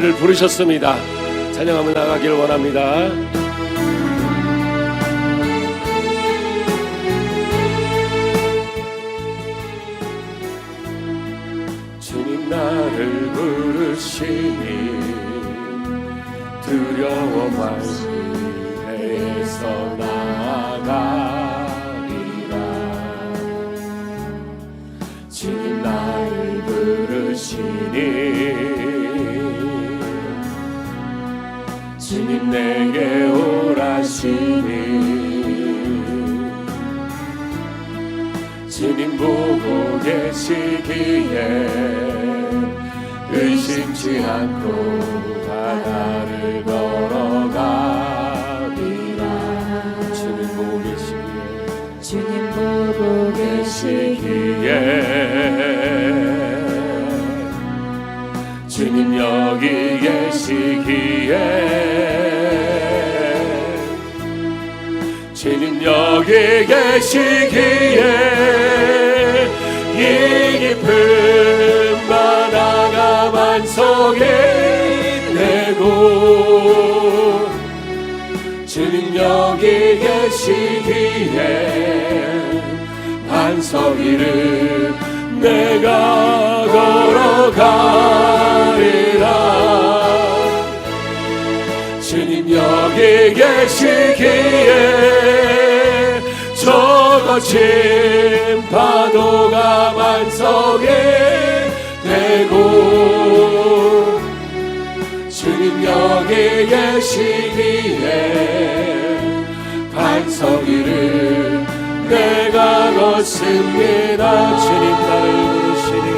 를 부르셨습니다. 찬양하며 나가기를 원합니다. 주님 나를 부르시니 두려워 말씀에서 나아가리라 주님 나를 부르시니 주님 내게 오라시니. 주님 보고 계시기에 의심치 않고 바다를 걸어가리라. 주님 보고 계시기에. 주님 보고 계시기에. 주님 여기 계시기에 여기 계시기에 이 깊은 바다가 만성이 되고. 주님 여기 계시기에 반석 위를 내가 걸어가리라. 주님 여기 계시기에 저 거친 파도가 만성이 되고 주님 여기 계시기에 반석 위를 내가 걷습니다. 주님 나를 부르시니.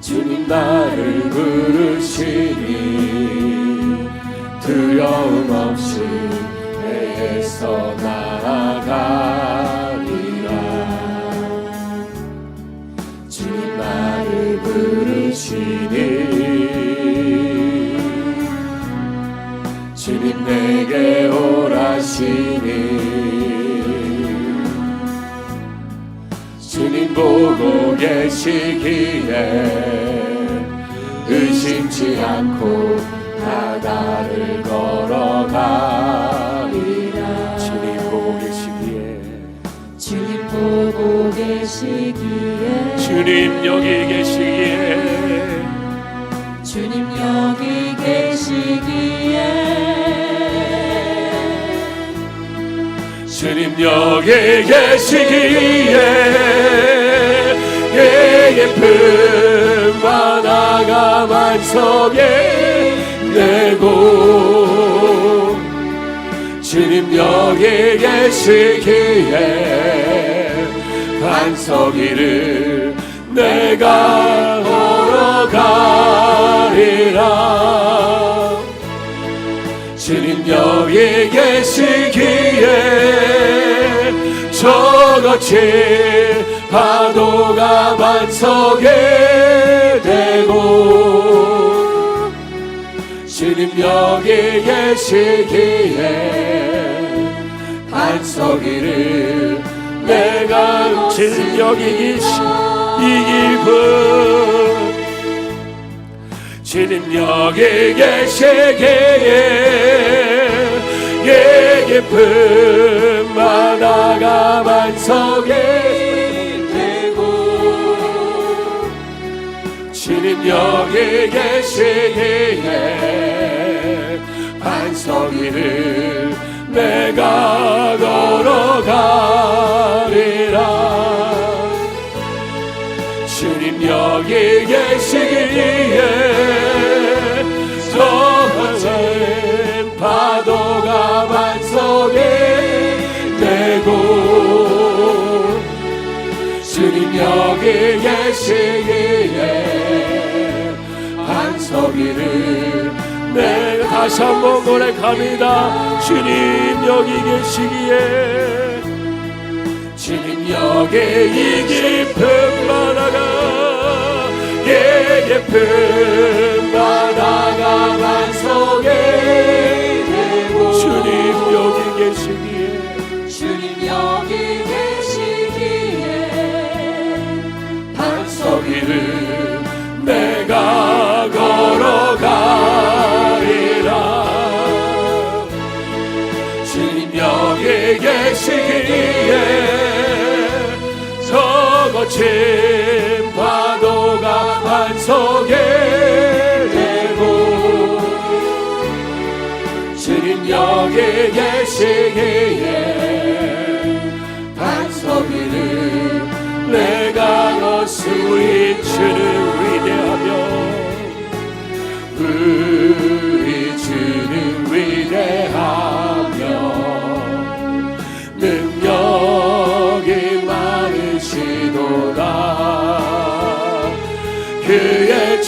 주님 나를 부르시니. 두려움 없이 애써 나아가리라. 주님 나를 부르시니. 주님 내게 오라시니. 주님 보고 계시기에 의심치 않고 바다를 걸어가 계시기에. 주님 여기 계시기에. 주님 여기 계시기에. 주님 여기 계시기에. 예 예쁜 바다가 만성에 되고. 주님 여기 계시기에 반석 위를 내가 걸어가리라. 주님 여기 계시기에 저 거친 파도가 반석에 되고 주님 여기 계시기에 반석 위를 내가 주님 여기 계시 이 깊은 주님 여기 계시기에 예 깊은 바다가 만성이 되고 여기 계시기에 반석 위를 내가 걸어가리라. 주님 여기 계시기에 저 파도가 반석에 되고. 주님 여기 계시기에 반석 위를 내가 다시 한번 고백합니다. 주님 여기 계시기에. 주님 여기 이 깊은 바다가 예 깊은 바다가 반석에 되고. 주님 여기 계시기에. 주님 여기 계시기에. 반석 위를 내가 거친 파도가 반석에 대고 주님 여기 계시기에 반석 위를 내가 걷을 주는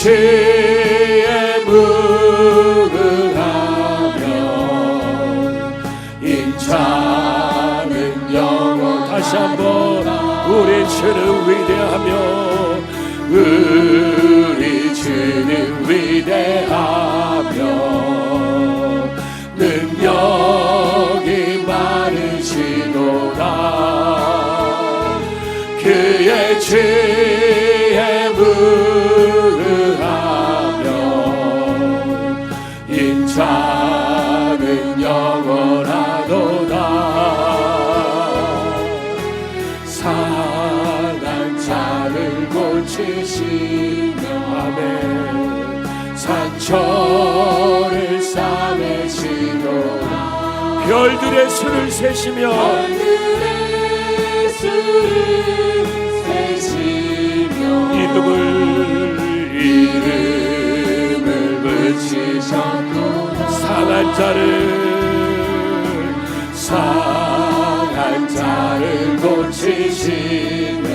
지혜 무궁하며 인자는 영원 다시 한번 우리 주는 위대하며 우리 주는 위대하며 능력이 많으시도다. 그의 지 수를 세시며 하늘의 수를 세시며 이름을 이름을 붙이셨도다. 상한 자를 상한 자를 고치시며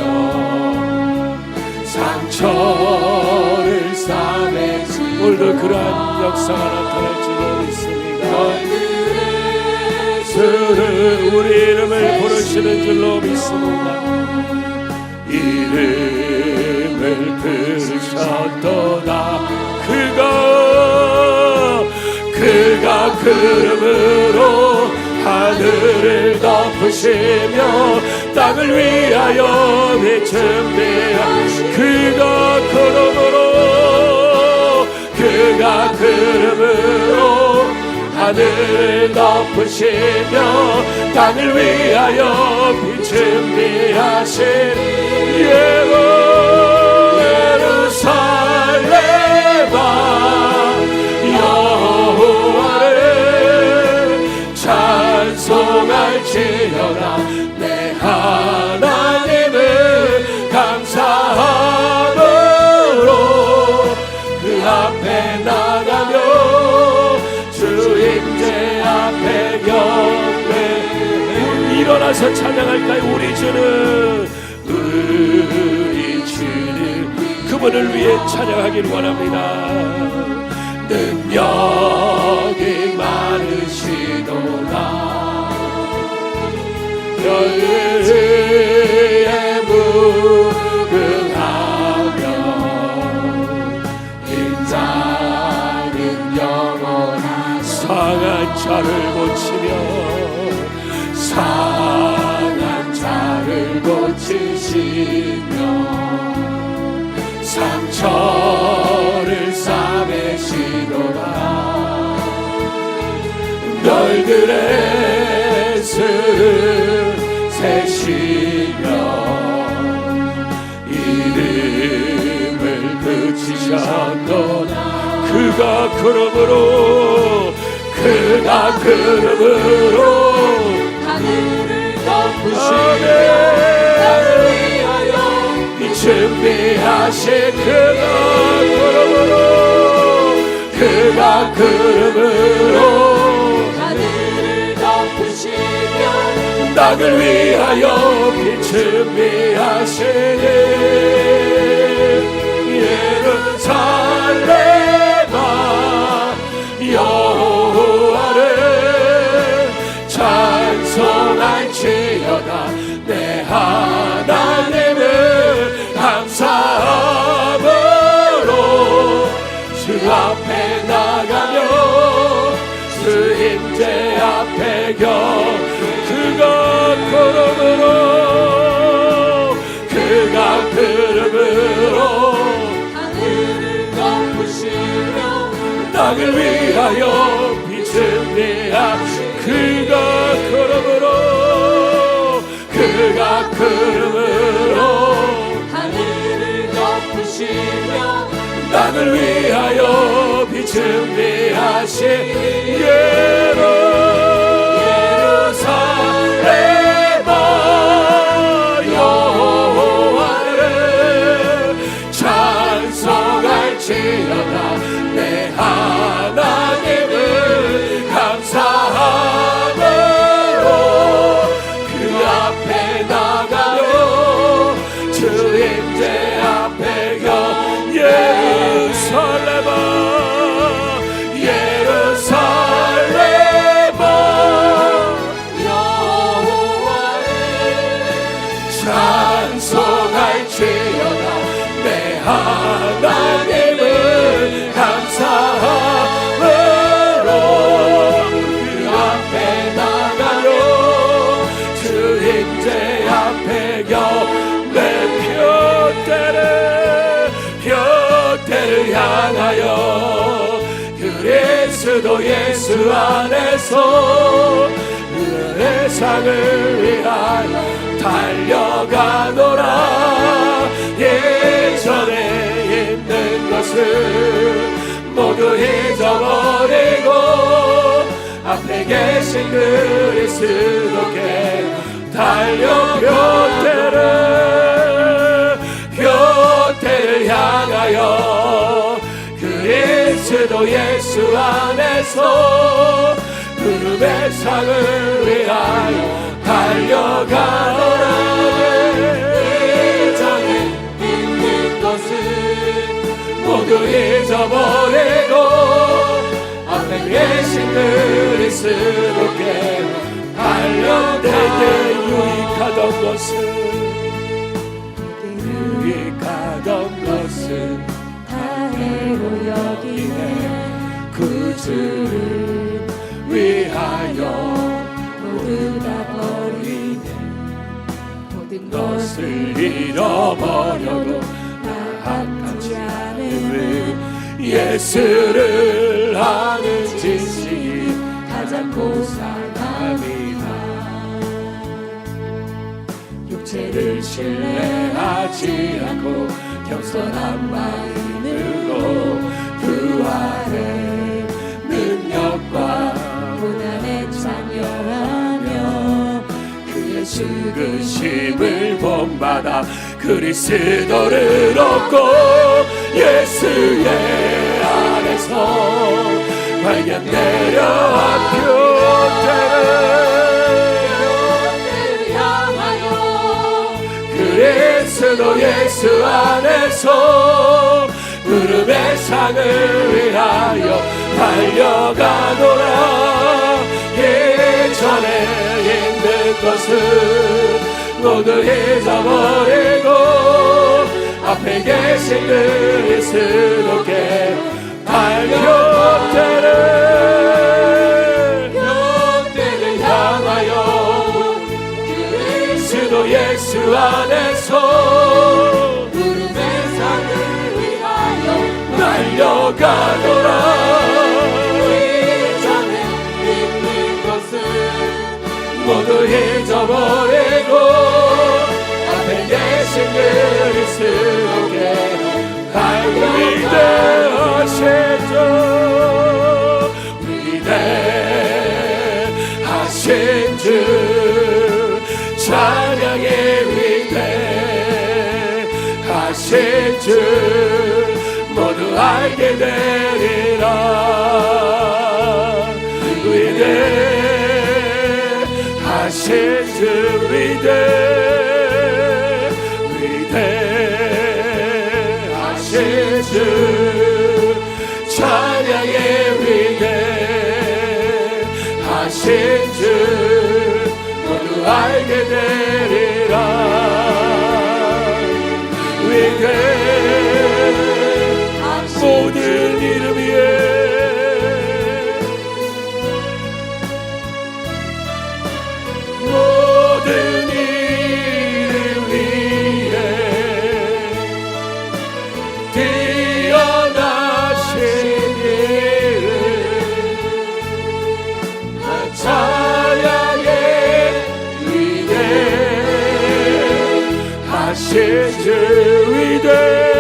상처를 싸매시며 오늘도 그러한 역사가 나타날 줄로 믿습니다 주는 우리 이름을 부르시는 줄로 믿습니다. 이름을 부르셨도다. 그가 그가 그름으로 하늘을 덮으시며 땅을 위하여 비춘비하 그가 그름으로 그가 그름으로 하늘을 덮으시며 땅을 위하여 빛을 비하신 예루 예루살렘아 여호와를 찬송할지어다 어나서 찬양할까요? 우리 주는 우리 주는 그분을 위해 찬양하길 원합니다. 능력이 많으시도다. 별의 무궁하며 인자는 영원한 상한 자를 고치며 상 고치시며 상처를 싸매시도다. 별들의 수를 세시며 이름을 붙이셨도다. 그가 그러므로 그가 그러므로 하늘을 덮으시며 하신 그가 그러므로 그가 그러므로. 하늘을 덮으시며 땅을 위하여 빛을 비하시니. 예루살렘 앞에 나가며 주 임재 앞에 경 그가 걸음으로 그가 걸음으로 하늘을 덮으시며 땅을 위하여 빛을 내야 그가 걸음으로 그가 걸음으로 하늘을 덮으시며 땅을 위하여 빛 준비하신 예루살렘아 여호와를 찬송할지어다. 내 하나님을 감사함으로 그 앞에 나가 안에서 은혜 상을 위하여 달려가노라. 예전에 있는 것을 모두 잊어버리고 앞에 계신 그리스도께 달려 곁에를 곁에를 향하여 그리스도 예수 안에서 구름의 상을 위하여 달려가노라. 이전에 있는 것을 모두 잊어버리고 앞에 계신 그리스도께 달려 내게 유익하던 것은 유익하던 것은 다해로 여기네. 그 주를 위하여 모두 다 버리네. 모든 것을 잃어버려도 나아깝지 않음을 예수를 아는 지식이 가장 고상함이다. 육체를 신뢰하지 않고 겸손한 마음으로 그 아래 능력과 고난에 참여하며 그의 죽으심을 본받아 그리스도를 얻고 예수의 안에서 발견되려 한표대를 를 향하여 그리스도 예수 안에서 구름의 상을 위하여 달려가노라. 예전에 있는 것을 모두 잊어버리고 앞에 계신 그리스도께 달려대를 곁대를 향하여 그리스도 예수 안에서 달려가노라. 이전에 있는 것을 모두 잊어버리고 앞에 계신 그리스도께 위대하시죠. 위대하신 주 찬양의 위대하신 주 알게 되리라. 위대하신 주 위대 위대하신 주 찬양의 위대하신 주 모두 알게 되리라. 위대 위대하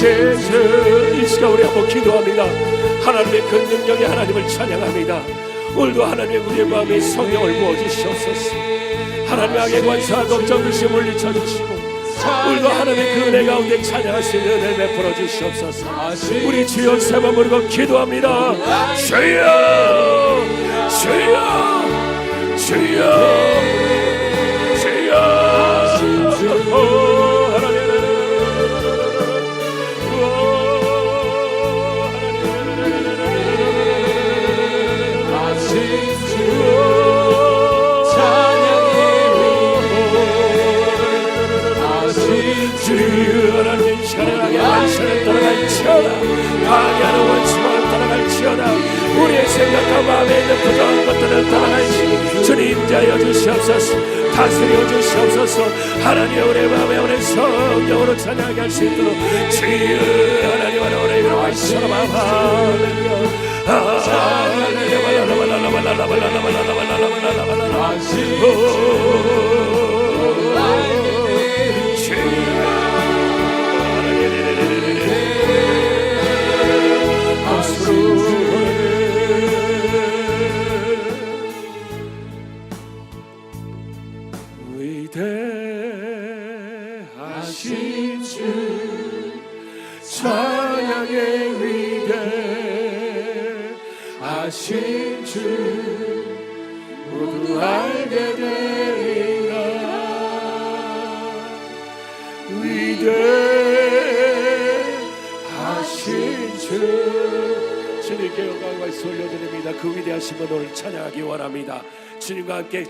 위대하신 주이 시간 우리 한번 기도합니다. 하나님의 그 능력의 하나님을 찬양합니다. 오늘도 하나님 우리의 마음에 성령을 부어주시옵소서. 하나님의 악의 관사 걱정 의심 물리쳐 주시고 오늘도 하나님의 그 은혜 가운데 찬양할 수 있는 은혜 베풀어 주시옵소서. 우리 주여 세번 부르고 기도합니다. 주여 주여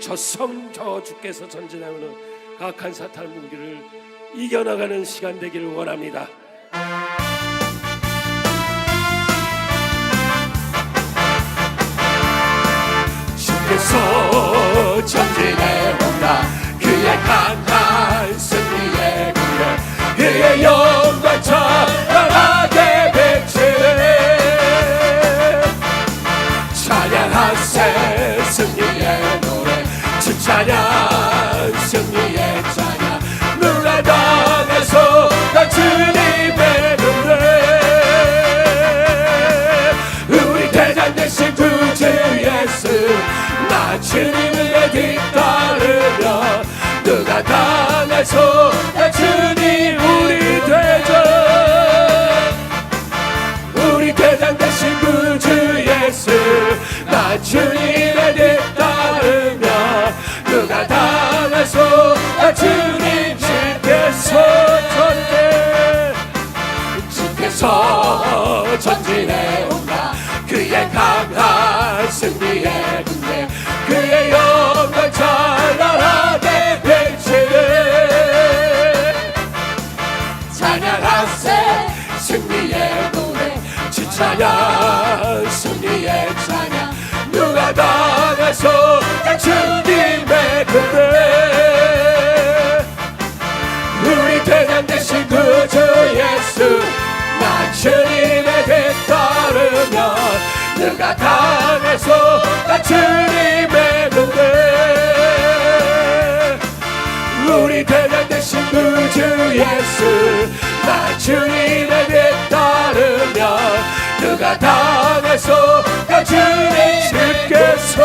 저성 저 주께서 전진하는 악한 사탄 무기를 이겨나가는 시간 되기를 원합니다. 주께서 전진해 온다. 그의 강한 나 주님의 눈에 우리 대장 되신 구주 예수 나 주님을 뒤따르며 누가 당해서 주께서 전진해 온다. 그의 강한 승리의 군대 그의 영광 찬란하게 펼치네. 찬양하세 승리의 노래. 주 찬양 승리의 찬양. 누가 당해서 주님의 군대. 우리 대장 되신 구주 예수 누가 당해서 나 주님의 군대 우리 대장 되신 구주 예수 나 주님의 뒤따르며 누가 당해서 나 주님 주께서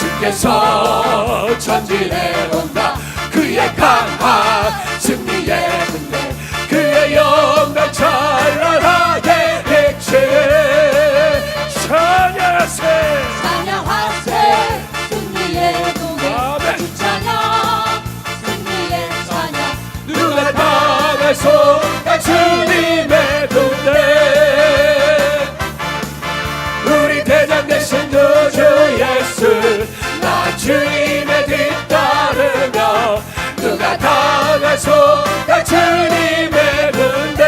주께서 전진해 온다. 그의 강한 승리의 군대 그의 영광 찬 나 주님의 군대. 우리 대장 되신 구주 예수 나 주님의 뒤따르며 누가 당해서 나 주님의 군대.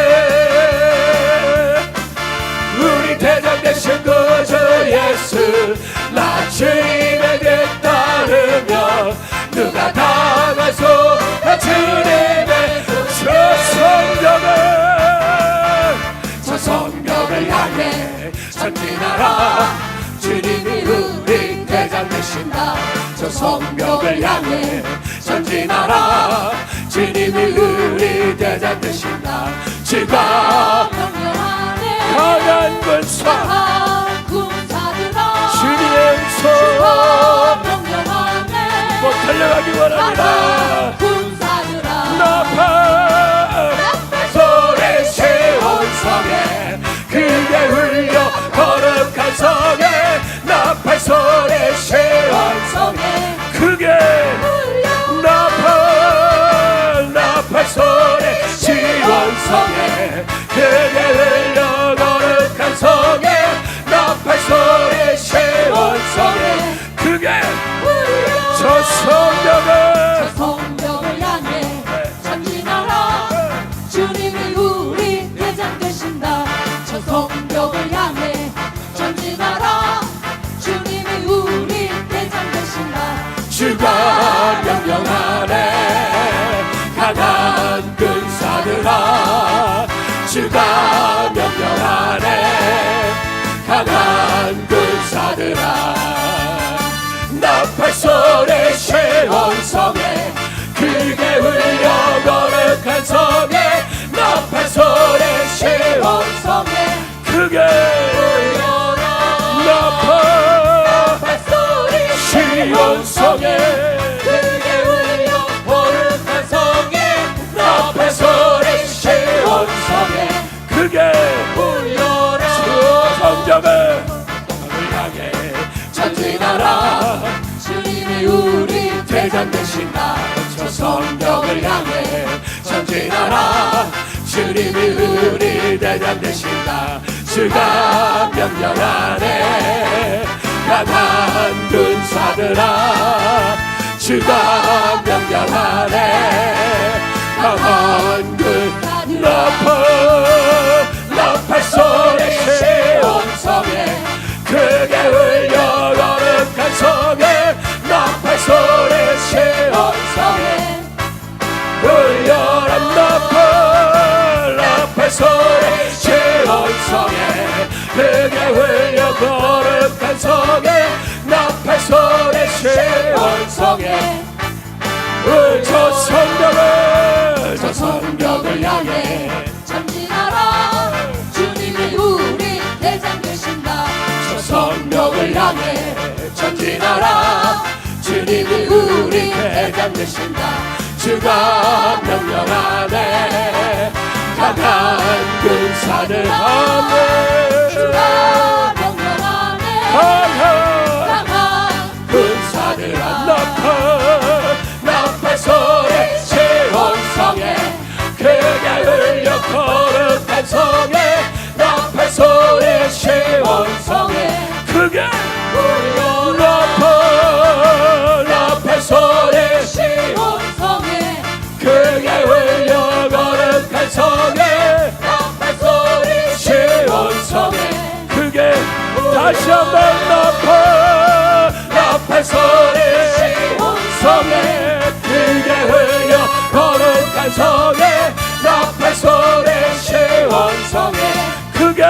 우리 대장 되신 구주 예수 나 주님의 살피 나라. 주님이 우리 대장 되신다. 저 성벽을 향해 전진하라. 주님이 우리 대장 되신다. 지가 강한 군사. 군사들아. 주님의 음성 곧 달려가기 원합니다. 성에 울려 거룩한 성에 나팔 소리 세운 성에 그게 울려. 저 성벽을 울려라 나팔 시온 성에 크게 울려 거룩한 성에 나팔 소리 세운 성에 크게 울려라. 주 성경을 향해 전진하라. 주님이 우리 대장 되신다 저 성경을 향해 전진하라. 주님이 우리 대장 되신다 주가 명령하네 강한 군사들아 주가 명령하네 강한 군 나팔 나팔 소리 세운 성에 크게 울려 거룩한 성에 나팔 소리 세운 성에 울려라 나팔 나팔 소리 세운 성에 크게 울려 거룩한 성에 나팔 소리 세운 성에 울저 성벽을 저 성벽을 향해 전진하라. 주님이 우리 대장 되신다. 저 성벽을 향해 전진하라. 주님이 우리 대장 되신다. 주가 명령하네 강한 군사들 하네. 주가 명령하네 강한 강한 군사들 나팔 나팔 소리 세운 성에 크게 울려 거룩한 성에 다시 한번 나팔 나팔 소리. 성에 크게 흘려 거룩한 성에 나팔 소리. 세운 성에 크게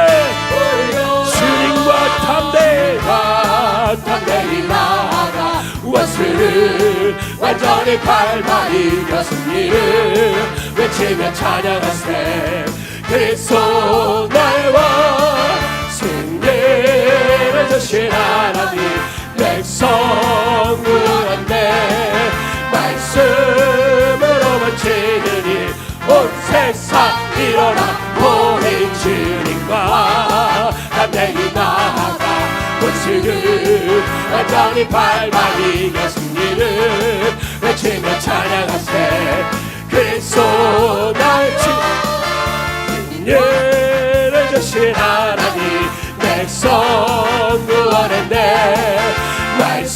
주님과 담대가 담대히 나아가 원수를 완전히 밟아 이겨 승리를 외치며 찬양하세 그리스도 날와 주신 하나님 백성 구원한데 말씀으로 버치느니 온 세상 일어나 우리 주님과 담대히 나아가 원수를 완전히 밟아 이겨 승리를 외치며 찬양하세 그리스도 날 주. 예를 주신 하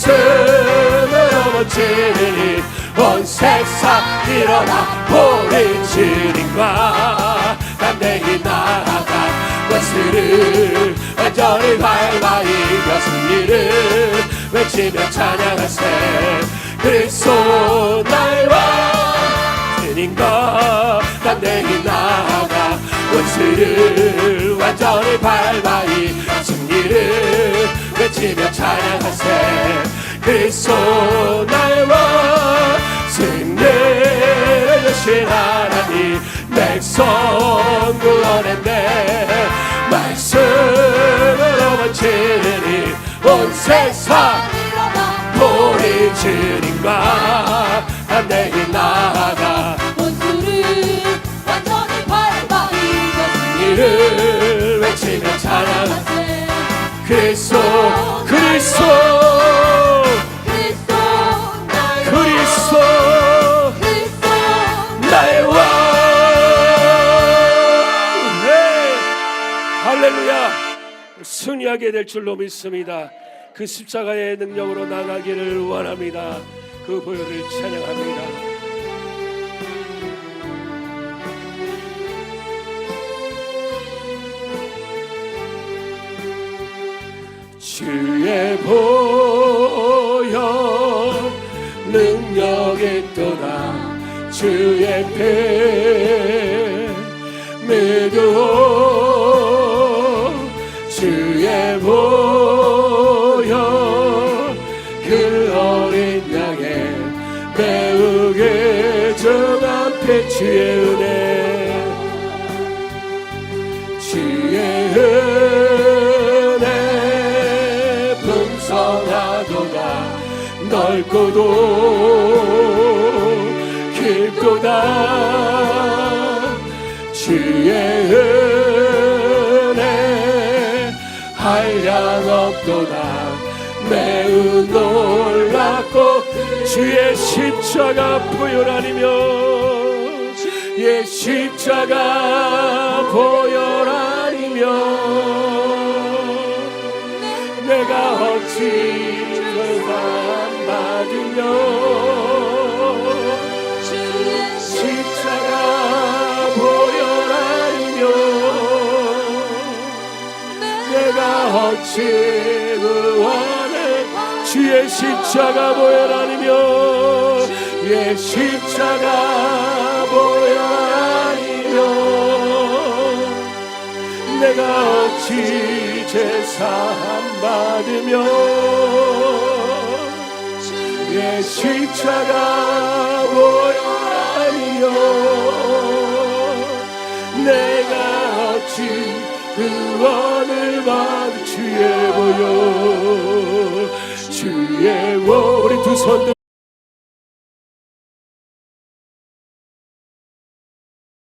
말씀으로 모치니 온 세상 일어나 우리 주님과 담대히 나아가 원수를 완전히 밟아 이겨 승리를 외치며 찬양하세. 그리스도 날와 주님과 담대히 나아가 원수를 완전히 밟아 이 승리를 외치며 찬양하세. 그리스도 나의 왕 승리를 주신 하나님 백성 구원했네. 말씀으로 번지르니 온 세상 우리 주님과 함께 나아가 원수를 완전히 밟아 이겼으니 이를 외치며 찬양 하세 그리스도 그리스도. 그리스도 나의 왕. 네. 할렐루야. 승리하게 될 줄로 믿습니다. 그 십자가의 능력으로 나가기를 원합니다. 그 보혈을 찬양합니다 주의 보혈 능력이 또다 주의 배 믿어 주의 보혈 그 어린 양의 배우게 정한 배 주의 넓고도 깊도다. 주의 은혜 한량 없도다. 매우 놀랍고 주의 십자가 보혈하니며 예 십자가 보혈하니며 내가 어찌 내가 어찌 구원을 주의 십자가 보혈하니며 예 십자가 보혈하니며 내가 어찌 제사함 받으며 예 십자가 보혈하니며 내가 어찌 구원을 받은 주의 보혈 주의 보 우리 두 손 들